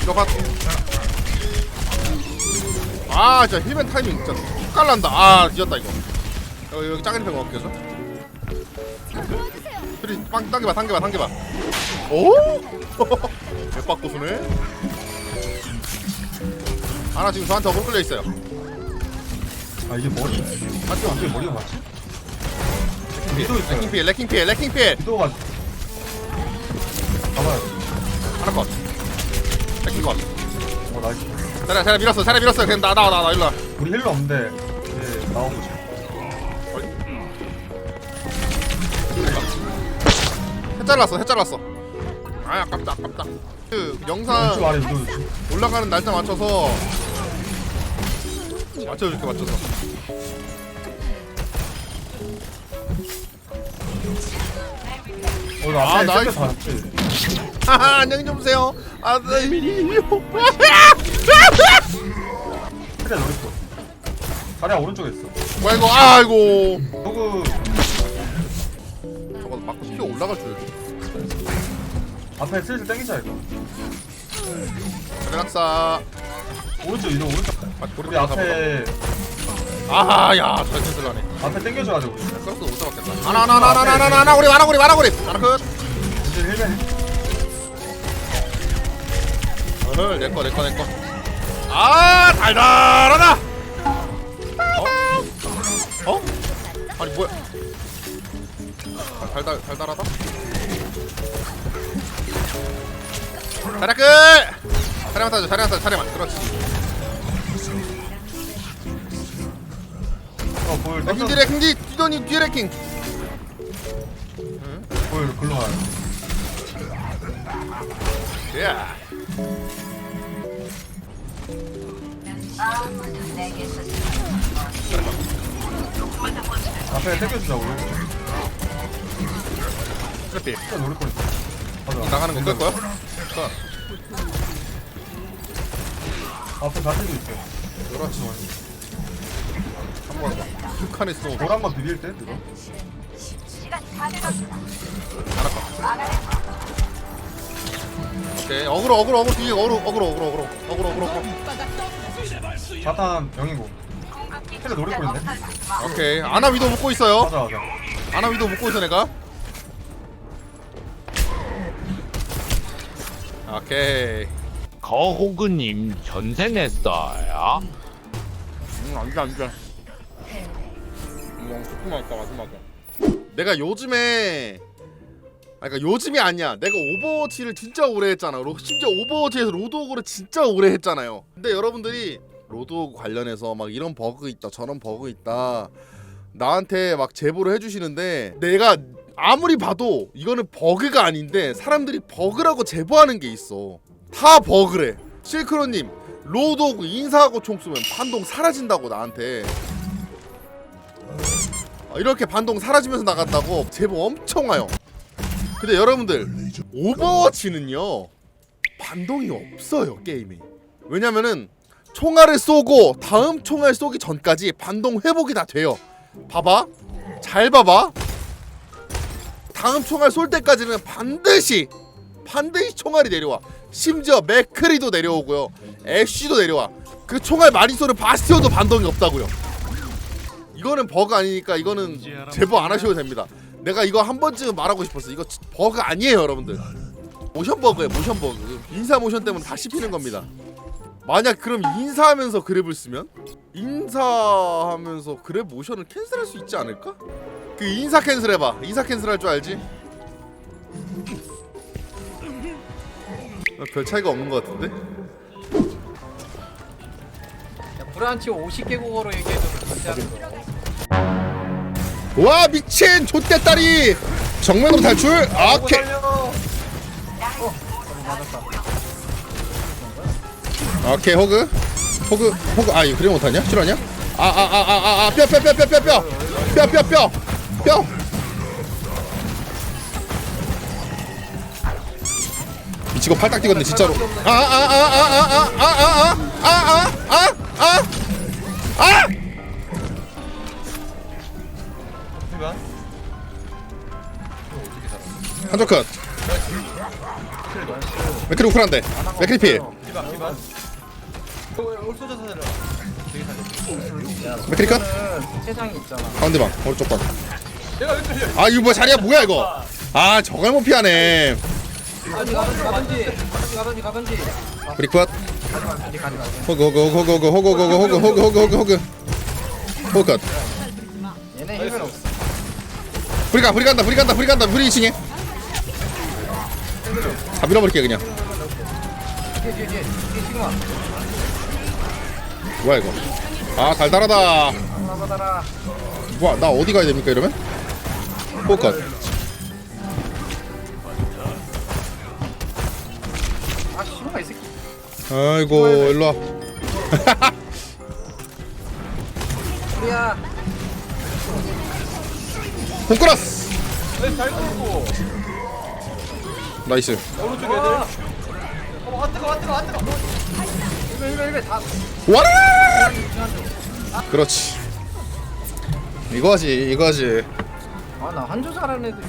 들어가. 아, 진짜 힐맨 타이밍 진짜 깔난다. 아, 뒤졌다 이거. 여기 여기 작은 편 먹게죠. 그리 빵 당겨봐, 당겨봐, 당겨봐. 오? 개빡고수네. 하나 지금 저한테 어글 끌려 있어요. 아 이게 머리 맞지 어떻게 머리가 맞지? 위도 있어요 레킹 피해, 레킹 피해, 레킹 피해. 위도가 잡아야 하나 컷. 레킹 컷. 돼어 나이스 자리 자리 밀었어, 자리 밀었어. 그냥 나 나와 나와 일로 와. 우리 힐러 없는데 이제 나오고 싶어 해 잘랐어, 해 잘랐어. 아, 아깝다, 아깝다. 그 왼쪽 영상 아래 위도 있어 올라가는 날짜 맞춰서 맞춰줄게 맞춰서. 어 나 아, 앞에 나이스. 하하 안녕히 좀 보세요. 아, 네. 그래 노렸어 자리야 오른쪽에 있어 뭐야 이거? 아이고. 저그 저거 맞고 피어 올라갈 줄. 앞에 슬슬 땡기자 이거 낙사. 오른쪽 위도 오른쪽 아, 우리 앞에 아하, 야, 잘 텐슬하네. 앞에 땡겨줘야 돼 우리 썰수 못 잡았겠다. 하나, 하나, 하나, 하나, 하나, 하나, 하나, 우리 하나, 우리 하나, 우리 하나 끝. 이제 힐맨 오늘 내꺼, 내꺼, 내꺼. 아, 달달하다. 어? 어? 아니 뭐야? 아, 달달, 달달하다. 자리 끝. 차례만 타줘, 차례만 타줘, 차례만. 그렇지. 레킹 뒤 레킹 뒤 뒤더니 뒤 레킹. 볼 글로 가요 야. 앞에 땡겨주자 우리 그렇지. 진짜 노릴 뻔했어 맞아 나가는 거끌 거야? 자, 앞에 자리도 있어 그렇지. 한번 극한의 스노우 볼 한번 비빌 때 이거? 오케이 어그로 어그로 어그로 뒤에 어그로 어그로 어그로 어그로 어그로 어그로 어그로. 자탄 병이고. 헬레 노릴 뻔했네. 오케이. 아나 위도 묶고 있어요. 맞아 맞아. 아나 위도 묶고 있어 내가. 오케이. 거호그님 전생했어요? 음 안돼 안돼 음 조금 아까 마지막에. 내가 요즘에 아 그러니까 요즘이 아니야. 내가 오버워치를 진짜 오래 했잖아. 로- 심지어 오버워치에서 로드오그를 진짜 오래 했잖아요. 근데 여러분들이 로드오그 관련해서 막 이런 버그 있다 저런 버그 있다 나한테 막 제보를 해주시는데 내가 아무리 봐도 이거는 버그가 아닌데 사람들이 버그라고 제보하는 게 있어. 다 버그래. 실크로님 로드오그 인사하고 총 쏘면 반동 사라진다고 나한테. 아, 이렇게 반동 사라지면서 나간다고 제보 엄청 와요. 근데 여러분들 오버워치는요 반동이 없어요 게임이. 왜냐면은 총알을 쏘고 다음 총알 쏘기 전까지 반동 회복이 다 돼요. 봐봐. 잘 봐봐. 다음 총알 쏠 때까지는 반드시 반드시 총알이 내려와. 심지어 맥크리도 내려오고요. 애쉬도 내려와. 그 총알 많이 쏘는 바스티온도 반동이 없다고요 이거는 버그 아니니까 이거는 제보 안 하셔도 됩니다 내가 이거 한 번쯤 말하고 싶었어 이거 지- 버그 아니에요 여러분들 모션 버그예요 모션 버그 인사 모션 때문에 다 씹히는 겁니다 만약 그럼 인사하면서 그랩을 쓰면 인사하면서 그랩 모션을 캔슬할 수 있지 않을까? 그 인사 캔슬 해봐 인사 캔슬 할 줄 알지? 어, 별 차이가 없는 것 같은데? 브란치 50개 국어로 얘기해도 같이 하는 거. 와 미친 좆대다리 정면으로 탈출 오케이 오케이 호그 호그 호그 아 이거 그래 못하냐 실화냐 아아아아아뼈뼈뼈뼈뼈뼈뼈뼈 뼈뼈 미치고 팔딱 뛰었네 진짜로 아아아아아아아아아아아아 순간 이거 어떻게 살아 한쪽 컷 나이스 맥크리 우쿨한데 맥크리 필올 되게 살려 맥크리 컷는 세상이 있잖아. 가운데 방 오른쪽 방 내가 왜아 이거 뭐야 자리야 뭐야 이거 아 저걸 못 피하네 가든지 가든지 가든지 가든지 가든지 가든지. 가지 마 가지 가지 마. 호그 호그 호그 호그 호그 호그 호그 호그 호그 호그 호그 호그 얘네 힘은 없어. 브리 가 브리 간다 브리 간다 브리 간다 브리 2층에 다 밀어버릴게 그냥. 뭐야 이거 아 달달하다. 뭐야 나 어디 가야 됩니까 이러면 호컷 아 시그마 이 새끼. 아이고 일로와 우리야. 잘 끌고. 나이스. 오른쪽 애들. 어아 뜨거 아 뜨거 아 뜨거. 일배 일배 일배 다. 와라! 그렇지. 이거지 이거지. 아나 한조 잘하는 애들.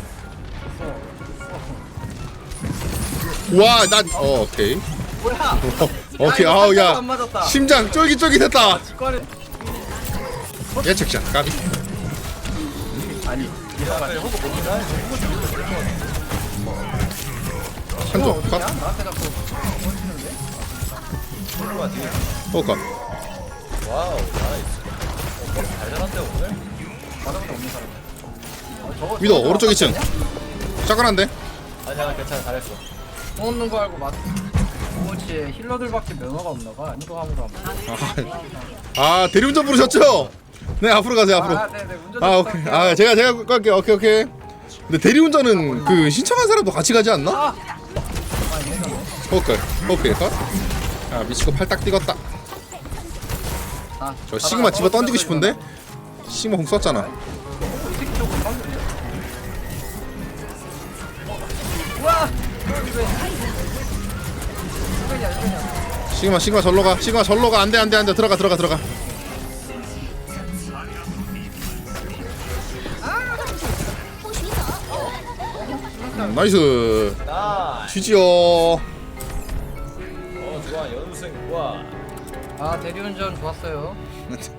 와난 어 오케이. 뭐야? 어, 오케이 이거 아우 야. 안 맞았다. 심장 쫄깃쫄깃했다. 예측샷 까비 아니. 호구 먹는다 한쪽 나한테 자꾸 호컷 와우 나이스 어, 잘 잡았대 오늘 바닥보다 없는 사람. 어, 저거 위도 저거 오른쪽 2층 아깝지 짝깐한데 아니야 괜찮아 잘했어 공 없는 거 알고 맞. 오치 힐러들밖에 면허가 없나 봐. 아무도 아무도 안 봐. 아 대리운전 부르셨죠? 네 앞으로 가세요 앞으로. 아, 네네 운전 아 오케이. 아 제가 제가 갈게요. 오케이 오케이. 근데 대리운전은 그 신청한 사람도 같이 가지 않나? 아, 오케이 오케이. 컷. 아 미치고 팔딱 뛰었다. 아, 저 시그마 집어 던지고 싶은데? 시그마 공 썼잖아. 시그마 시그마 절로 가. 시그마 절로 가. 안돼 안돼 안돼. 들어가 들어가 들어가 음, 나이스. 나 쥐지요. 어 좋아. 연승 좋아. 아 대리운전 좋았어요.